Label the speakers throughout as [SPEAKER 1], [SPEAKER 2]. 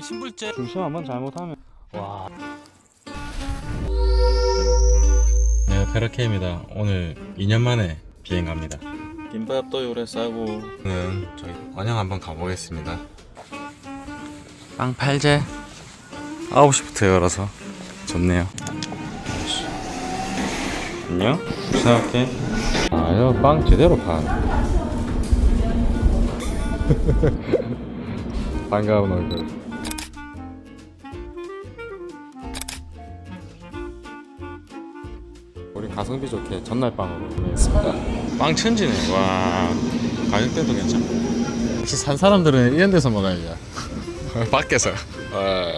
[SPEAKER 1] 신불제 중심 한번 잘못하면 와. 네, 페르케입니다. 오늘 2년 만에 비행 갑니다. 김밥도 요래 싸고. 는 저희 원양 한번 가보겠습니다. 빵 팔제 9시부터 열어서 좋네요. 안녕. 생각해. 아, 이거 빵 제대로 파네. 반가운 얼굴. 우리 가성비 좋게 전날 빵으로 구매했습니다. 빵 천지네. 와 가격대도 괜찮고. 역시 산 사람들은 이런 데서 먹어야지. 밖에서. 와.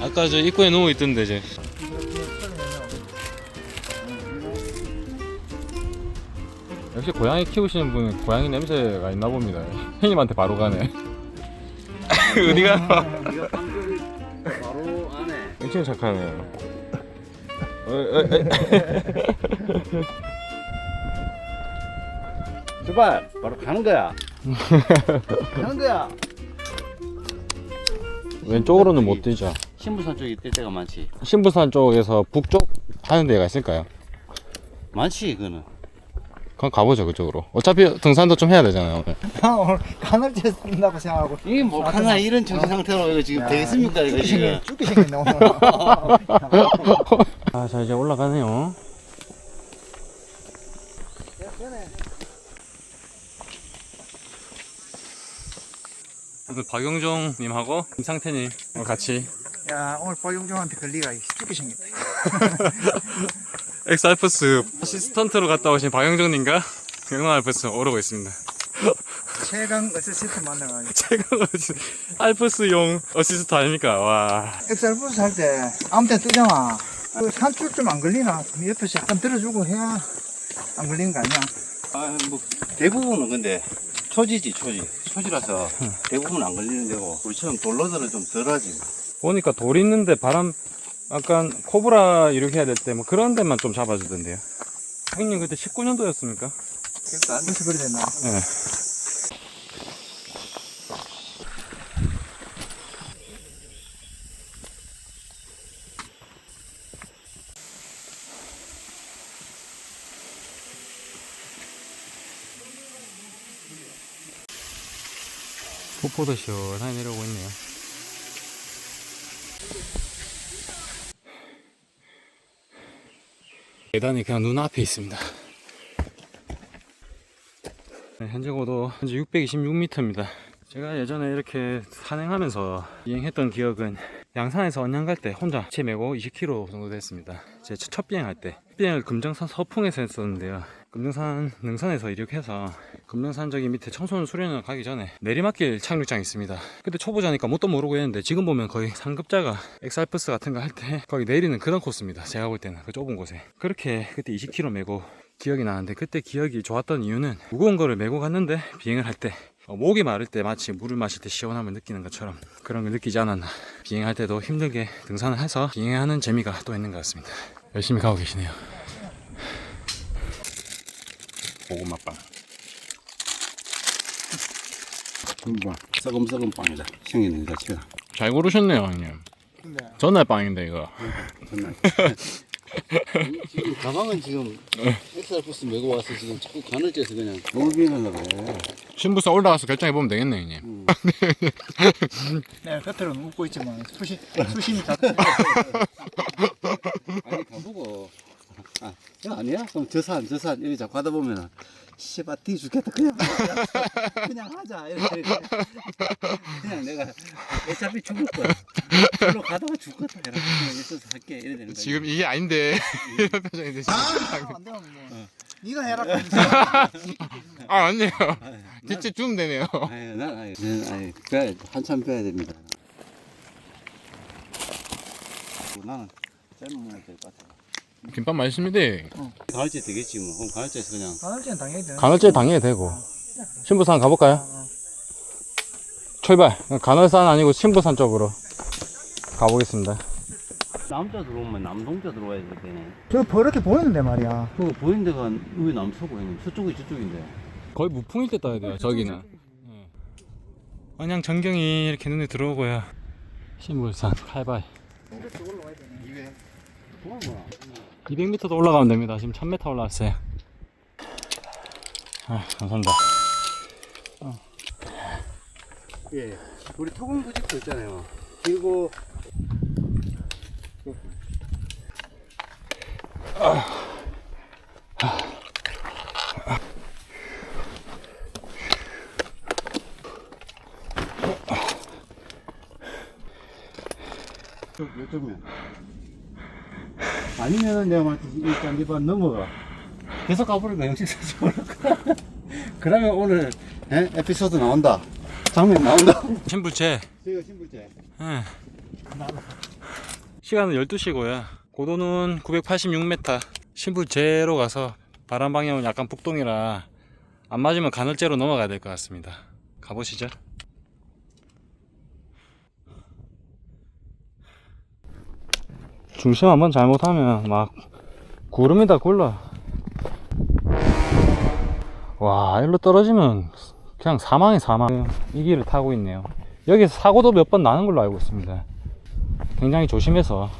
[SPEAKER 1] 아까 저 입구에 누워 있던데 이제. 역시 고양이 키우시는 분은 고양이 냄새가 있나 봅니다. 형님한테 바로 가네. 어디가?
[SPEAKER 2] 바로 안에
[SPEAKER 1] 엄청 착하네요. 어, 어, 어.
[SPEAKER 2] 출발 바로 가는 거야 가는 거야
[SPEAKER 1] 왼쪽으로는 못 뛰죠.
[SPEAKER 2] 신부산 쪽에 뜰 때가 많지
[SPEAKER 1] 신부산 쪽에서 북쪽 하는 데가 있을까요?
[SPEAKER 2] 많지 그거는
[SPEAKER 1] 그럼 가보죠 그쪽으로. 어차피 등산도 좀 해야 되잖아요. 오늘.
[SPEAKER 3] 오늘 가늘지 쓴다고 생각하고
[SPEAKER 2] 이게 뭐 하나 이런 정신 상태로 이거 지금 되겠습니까 이거 지금
[SPEAKER 3] 죽게 생겼네 오늘
[SPEAKER 1] 아, 자 이제 올라가네요. 오늘 박용종님하고 김상태님 같이
[SPEAKER 3] 야 오늘 박용종한테 걸리가 죽게 생겼다.
[SPEAKER 1] 엑스알프스 어시스턴트로 갔다 오신 박용종님과 경남알프스 오르고 있습니다.
[SPEAKER 3] 최강 어시스트 만나가지고.
[SPEAKER 1] 제가 어시- 알프스용 어시스트 아닙니까? 와.
[SPEAKER 3] 엑셀부스 할 때 아무 때 뜨잖아. 그 산줄 좀 안 걸리나? 옆에서 약간 들어주고 해야 안 걸리는 거 아니야?
[SPEAKER 2] 아 뭐 대부분은 근데 초지지 초지. 초지라서 대부분 안 걸리는 데고 우리처럼 돌로들은 좀 덜하지
[SPEAKER 1] 보니까 돌 있는데 바람 약간 코브라 이렇게 해야 될 때 뭐 그런 데만 좀 잡아주던데요. 형님 그때 19년도였습니까?
[SPEAKER 3] 그래서 그래 됐나
[SPEAKER 1] 네. 폭포도 시원하게 내려오고 있네요. 계단이 그냥 눈앞에 있습니다. 네, 현재 고도 현재 626m입니다. 제가 예전에 이렇게 산행하면서 비행했던 기억은 양산에서 언양 갈 때 혼자 체 메고 20km 정도 됐습니다. 제 첫 비행할 때 비행을 금정산 서풍에서 했었는데요. 금정산 능선에서 이륙해서 금정산 저기 밑에 청소년 수련회 가기 전에 내리막길 착륙장 있습니다. 그때 초보자니까 뭣도 모르고 했는데 지금 보면 거의 상급자가 엑살프스 같은 거 할 때 거기 내리는 그런 코스입니다. 제가 볼 때는 그 좁은 곳에 그렇게 그때 20km 메고 기억이 나는데 그때 기억이 좋았던 이유는 무거운 거를 메고 갔는데 비행을 할때 어, 목이 마를 때 마치 물을 마실 때 시원함을 느끼는 것처럼 그런 걸 느끼지 않았나 비행할 때도 힘들게 등산을 해서 비행하는 재미가 또 있는 것 같습니다 열심히 가고 계시네요 고구마빵.
[SPEAKER 2] 뭐 썩음썩은 빵이다. 생기는 것 자체가.
[SPEAKER 1] 잘 고르셨네요 형님.
[SPEAKER 3] 근데
[SPEAKER 1] 전날 빵인데 이거.
[SPEAKER 2] 정말 지금 가방은 지금 엑셀버스 메고 와서 지금 자꾸 가늘져서 그냥. 너무 비행하려고 그래.
[SPEAKER 1] 신부사 올라가서 결정해 보면 되겠네 형님.
[SPEAKER 3] 내가 겉으로는 웃고 있지만 수심, 수심이 다
[SPEAKER 2] 아니 가보고 아 야, 아니야? 그럼 저 산 저 산. 이렇게 자꾸 하다 보면은. 씨발 뒤 죽겠다 그냥. 하자. 그냥 하자 이렇게 그냥 내가 어차피 죽을 거야. 저로 가다가 죽겠다 이렇게 그냥 있어서 할게. 이래 되는 거야.
[SPEAKER 1] 지금 이게 아닌데. 이런 표정인데 지금
[SPEAKER 3] 안 되면 뭐 네가 해라.
[SPEAKER 1] 아 아니에요. 대체 주면 되네요.
[SPEAKER 2] 아니 난 아니 난 아니 빼야 한참 빼야 됩니다. 나는 짧은 문화 될것 같아
[SPEAKER 1] 김밥 맛있습니다.
[SPEAKER 2] 가을째 되겠지 뭐. 그럼 가을째에서 그냥.
[SPEAKER 3] 가늘지는 당연히 되는
[SPEAKER 1] 간헐제 당해야 되고. 신부산 가볼까요? 출발. 간헐산 아니고 신부산 쪽으로 가보겠습니다.
[SPEAKER 2] 남자 들어오면 남동자 들어와야 되네.
[SPEAKER 3] 저 버릇이 보이는데 말이야.
[SPEAKER 2] 그 보이는 데가 왜 남서고 형님? 서쪽이 저쪽인데.
[SPEAKER 1] 거의 무풍일 때 떠야 돼요 저기는. 언양 전경이 이렇게 눈에 들어오고요. 신물산 칼바위. 200m도 올라가면 됩니다. 지금 1000m 올라왔어요. 아, 감사합니다.
[SPEAKER 2] 예. 우리 토공 부직도 있잖아요. 그리고 요쪽면 아니면은 내가 말했지 일단 이번 넘어가 계속 가버리면 영식 사지 모를까 그러면 오늘 에? 에피소드 나온다 장면 나온다
[SPEAKER 1] 신불체.
[SPEAKER 2] 저희가 신불제
[SPEAKER 1] 예. 시간은 12시고요. 고도는 986m. 신불제로 가서 바람 방향은 약간 북동이라 안 맞으면 간헐제로 넘어가야 될 것 같습니다. 가보시죠. 중심 한번 잘못하면 막 구름이다 굴러. 와, 일로 떨어지면 그냥 사망이 사망. 이 길을 타고 있네요. 여기서 사고도 몇 번 나는 걸로 알고 있습니다. 굉장히 조심해서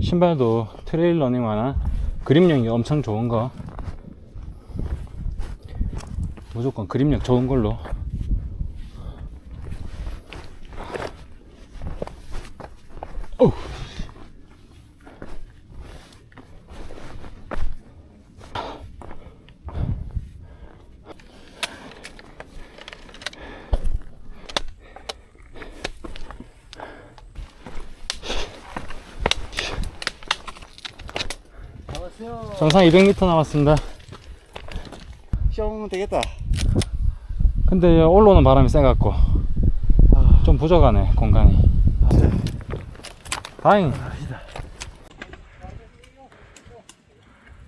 [SPEAKER 1] 신발도 트레일 러닝화나 그립력이 엄청 좋은 거 무조건 그립력 좋은 걸로 어우. 정상 200m 남았습니다.
[SPEAKER 2] 뿅 되겠다
[SPEAKER 1] 근데 올라오는 바람이 세갖고 좀 부족하네 공간이. 다행.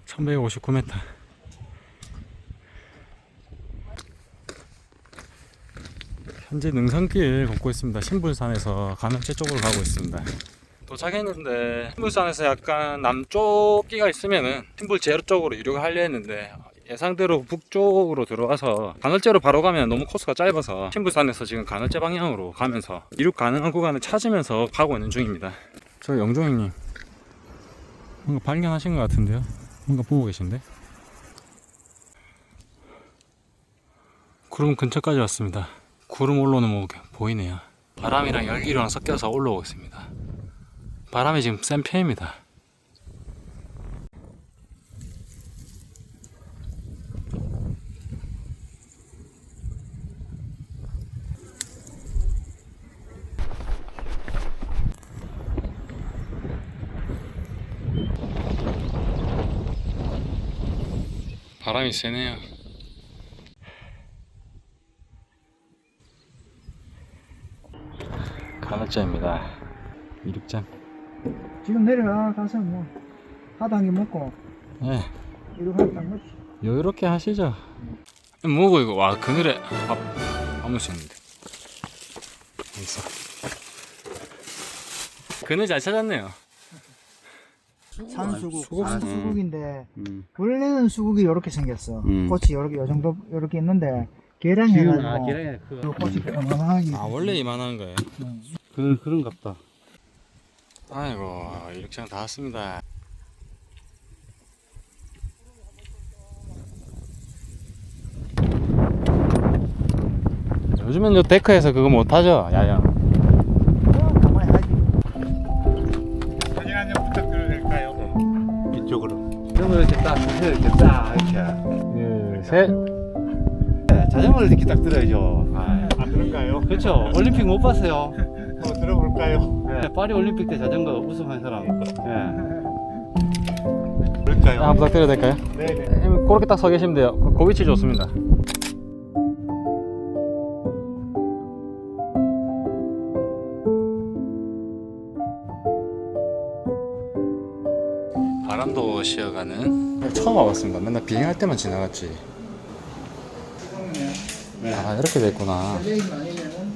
[SPEAKER 1] 1159m. 현재 능선길 걷고 있습니다. 신불산에서 가면제 쪽으로 가고 있습니다. 도착했는데 신불산에서 약간 남쪽 끼가 있으면은 신불 제로 쪽으로 이륙을 하려 했는데 예상대로 북쪽으로 들어와서 간헐제로 바로 가면 너무 코스가 짧아서 신불산에서 지금 간헐제 방향으로 가면서 이륙 가능한 구간을 찾으면서 가고 있는 중입니다. 저 영종 형님 뭔가 발견하신 것 같은데요? 뭔가 보고 계신데? 구름 근처까지 왔습니다. 구름 올라오는 모 보이네요. 바람이랑 열기랑 섞여서 올라오고 있습니다. 바람이 지금 센 편입니다. 바람이 세네요. 간헐자입니다. 이륙장.
[SPEAKER 3] 지금 내려가서 뭐 하단기 먹고
[SPEAKER 1] 네,
[SPEAKER 3] 이렇게 딱 먹지
[SPEAKER 1] 여유롭게 하시죠. 뭐고 이거? 와 그늘에 밥 아무 수 있는데. 있어. 그늘 잘 찾았네요.
[SPEAKER 3] 산수국
[SPEAKER 1] 수국?
[SPEAKER 3] 산수국인데
[SPEAKER 2] 음.
[SPEAKER 3] 원래는 수국이 이렇게 생겼어
[SPEAKER 2] 음.
[SPEAKER 3] 꽃이 이렇게 요 정도 이렇게 있는데 계량
[SPEAKER 2] 지금
[SPEAKER 3] 해가지고
[SPEAKER 2] 아 계량이
[SPEAKER 3] 그요 꽃이 어마어마하게
[SPEAKER 1] 아 원래 이만한 거예요.
[SPEAKER 2] 그런 그런 갑다
[SPEAKER 1] 아이고 이륙장 다 왔습니다. 요즘엔 저 데크에서 그거 못 하죠 야영.
[SPEAKER 3] 가만히 하지
[SPEAKER 4] 사진 한 장 부탁드려도 될까요?
[SPEAKER 2] 이쪽으로 자전거 이렇게 딱 이렇게 딱 이렇게
[SPEAKER 1] 둘, 셋.
[SPEAKER 2] 네, 자전거를 이렇게 딱 들어야죠 아,
[SPEAKER 4] 안 들을까요?
[SPEAKER 2] 그렇죠 올림픽 못 봤어요
[SPEAKER 4] 한번 들어볼까요?
[SPEAKER 2] 네, 파리 올림픽 때 자전거 우승한 사람 네.
[SPEAKER 4] 들을까요?
[SPEAKER 1] 한번 부탁드려도 될까요?
[SPEAKER 4] 네네.
[SPEAKER 1] 형님, 그렇게 딱 서 계시면 돼요. 그, 그 위치 좋습니다. 바람도 쉬어가는 처음 와봤습니다. 맨날 비행할 때만 지나갔지. 아 이렇게 됐구나.
[SPEAKER 3] 레이가 아니면은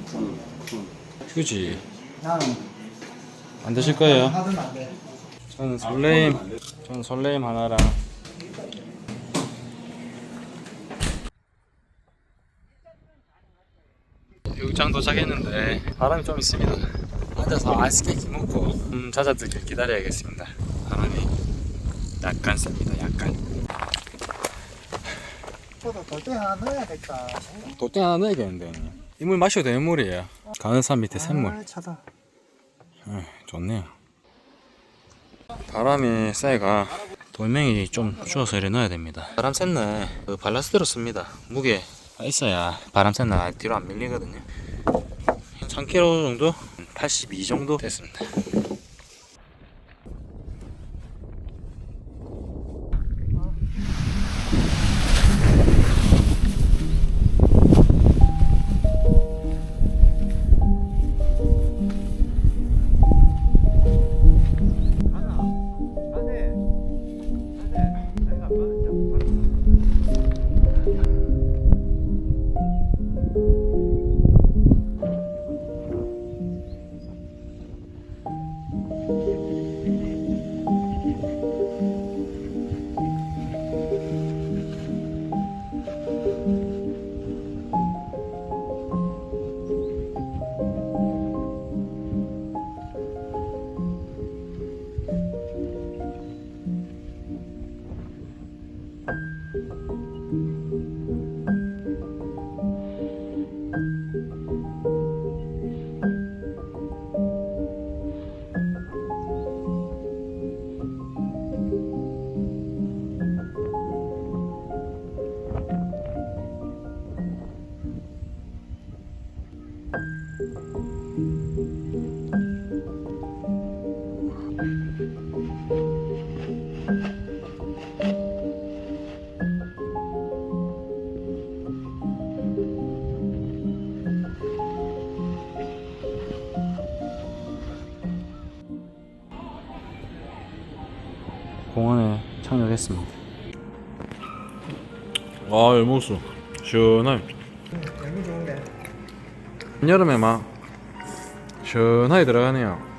[SPEAKER 1] 휴지
[SPEAKER 3] 나는
[SPEAKER 1] 안 드실 거예요?
[SPEAKER 3] 하든 안 돼
[SPEAKER 1] 저는 설레임, 저는 설레임 하나랑 육장 도착했는데 바람이 좀 있습니다. 앉아서 아이스케이크 먹고 음, 잦아들길 기다려야겠습니다. 바람이 약간 셉니다. 약간.
[SPEAKER 3] 돌덩이 하나 넣어야겠다.
[SPEAKER 1] 돛대 하나 넣어야겠는데 형님. 이 물 마셔도 되는 물이에요. 가는 산 밑에 샘물.
[SPEAKER 3] 아, 차다.
[SPEAKER 1] 네, 좋네요. 바람의 쇠가 돌멩이 좀 주워서 이래 넣어야 됩니다. 바람 쐰네. 그 발라스트로 씁니다. 무게 있어야 바람 쐰나 뒤로 안 밀리거든요. 한 1000kg 정도? 82 정도 됐습니다. 착륙했습니다. 와, 열무수 시원하게.
[SPEAKER 3] 너무 좋은데.
[SPEAKER 1] 여름에 막 시원하게 들어가네요.